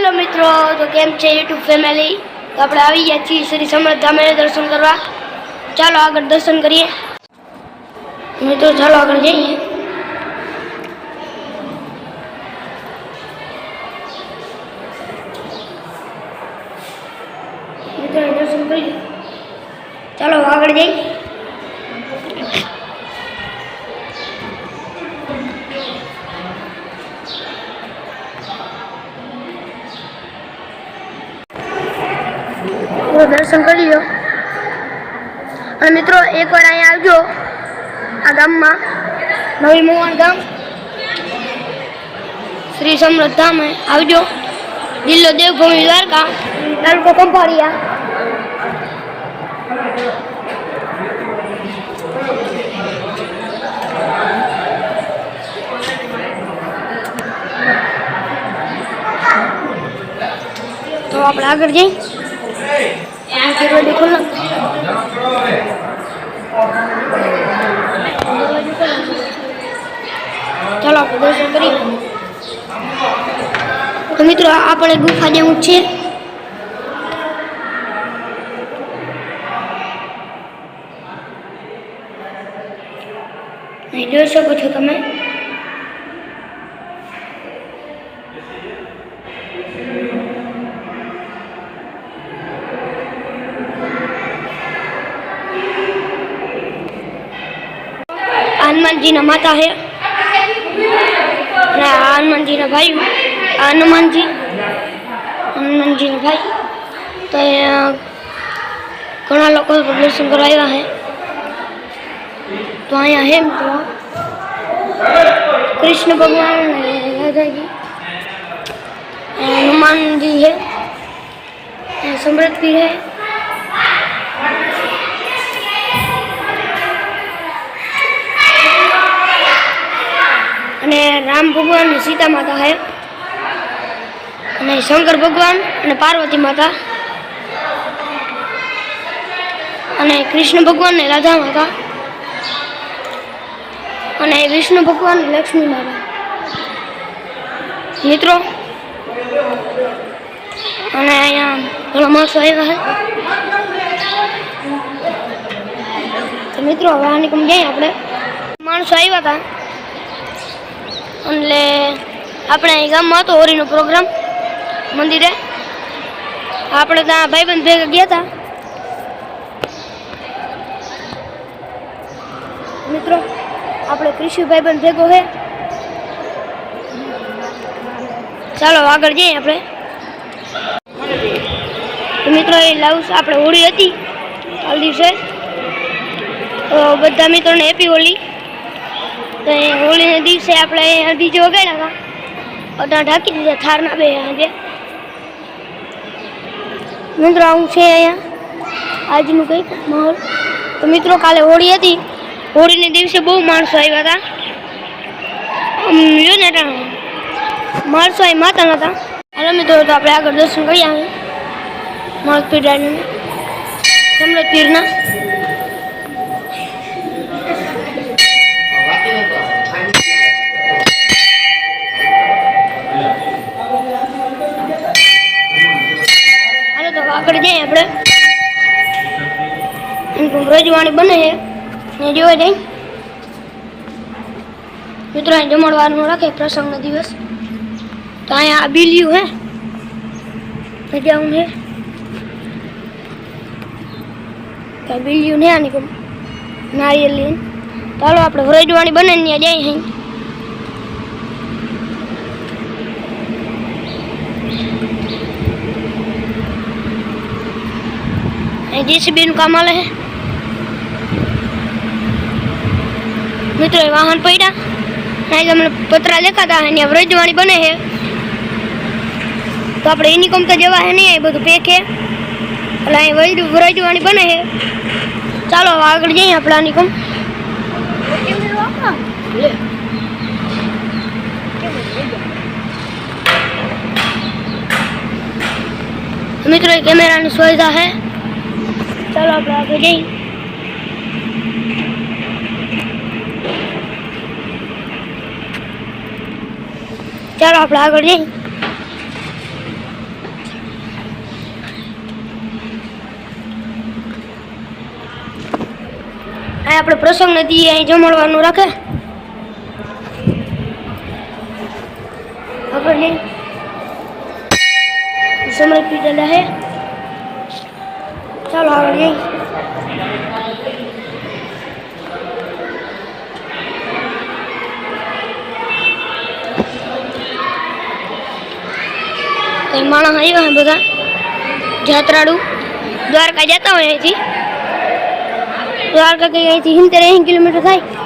Hello મિત્રો તો કેમ છે યુટ્યુબ ફેમિલી તો આપણે આવી ગયા છીએ શ્રી સમૃદ્ધ ધામે દર્શન કરવા ચાલો આગળ દર્શન કરીએ મિત્રો ચાલો આગળ જઈએ મિત્રો દર્શન કરીએ ચાલો આગળ જઈએ તો દર્શન કરી લો અને મિત્રો એકવાર અહીંયા આવજો આ ગામમાં નવી મોવાણ ગામ શ્રી સમૃદ્ધ ધામે આવજો જિલ્લો દેવભૂમિ દ્વારકા તાલુકો કંપાળિયા તો આપણે આગળ જઈએ દરવાજો ખોલો ચાલો આપણે દર્શન કરીએ તો મિત્રો આપણે ગુફા જેવું છે. જોઈ શકો છો તમે. હનુમાનજીના માતા છે અને આ હનુમાનજીના ભાઈ આ હનુમાનજી હનુમાનજીના ભાઈ તો અહીંયા ઘણા લોકો દર્શન કરવા આવ્યા છે તો અહીંયા હે મિત્રો કૃષ્ણ ભગવાન અને રાધાજી અહીંયા હનુમાનજી છે અહીંયા સમૃદ્ધિ છે અને રામ ભગવાન અને સીતા માતા છે અને શંકર ભગવાન અને પાર્વતી માતા. અને કૃષ્ણ ભગવાન ને રાધા માતા. અને વિષ્ણુ ભગવાન લક્ષ્મી માતા. મિત્રો. અને અહીંયા ઘણા માણસો આવ્યા છે મિત્રો, હવે આની કમ જઈએ આપણે. માણસો આવ્યા હતા. એટલે આપણે અહીં ગામમાં હતો હોરીનો પ્રોગ્રામ મંદિરે. આપણે ત્યાં ભાઈબંધ ભેગા ગયા હતા. મિત્રો, આપણે કૃષિ ભાઈબંધ ભેગો છે. ચાલો, આગળ જઈએ આપણે. મિત્રો, એ લાવું આપણે હોળી હતી. કાલ દિવસે. બધા મિત્રોને હેપી હોળી. તો એ હોળીના દિવસે આપણે અહીંયા ડીજે વગાડ્યા હતા અટા ઢાંકી દીધા થારના બે આજે મિત્રો આવું છે અહીંયા આજનું કંઈક માહોલ તો મિત્રો કાલે હોળી હતી હોળીના દિવસે બહુ માણસો આવ્યા હતા આમ જો ને અટાણે માણસો અહીં માતા નહોતા હાલો મિત્રો તો આપણે આગળ દર્શન કરી આવે મળદ પીર સમૃદ્ધ પીરના આગળ જઈએ આપણે. રજવાણી બને છે. ને જોવા જઈ મિત્રો જમણવારનું રાખે પ્રસંગનો દિવસ. તો અહીંયા આ બિલિયું હે જાઉં છે. કઈ બિલિયું ને આની નારિયેલ લઈને. ચાલો આપણે વ્રજવાણી બને ત્યાં જઈએ અહીં. જેસીબીનું કામ હાલે છે મિત્રો એ વાહન પડ્યા અહીં તમને પતરા દેખાતા અહીંયા વ્રજવાણી બને છે તો આપણે એની કમ તો જવા હે નહીં એ બધું પેક છે એટલે અહીં વૈદ વ્રજવાણી બને છે ચાલો હવે આગળ જઈએ આપણે આની કમ મિત્રો એ કેમેરાની સુવિધા છે ચલો આપણે આગળ જઈએ. ચાલો આપણે આગળ જઈએ. આ આપણે પ્રસંગ નથી અહીં જમણવાનું રાખે. આપણે સમય પીડેલા હે. ચાલો આગળ નહીં કઈ માણસ આવ્યા હે બધા? જાત્રાળુ? દ્વારકા જતા હોય અહીંથી? દ્વારકા કઈ અહીંથી સિત્તેર એંસી કિલોમીટર થાય?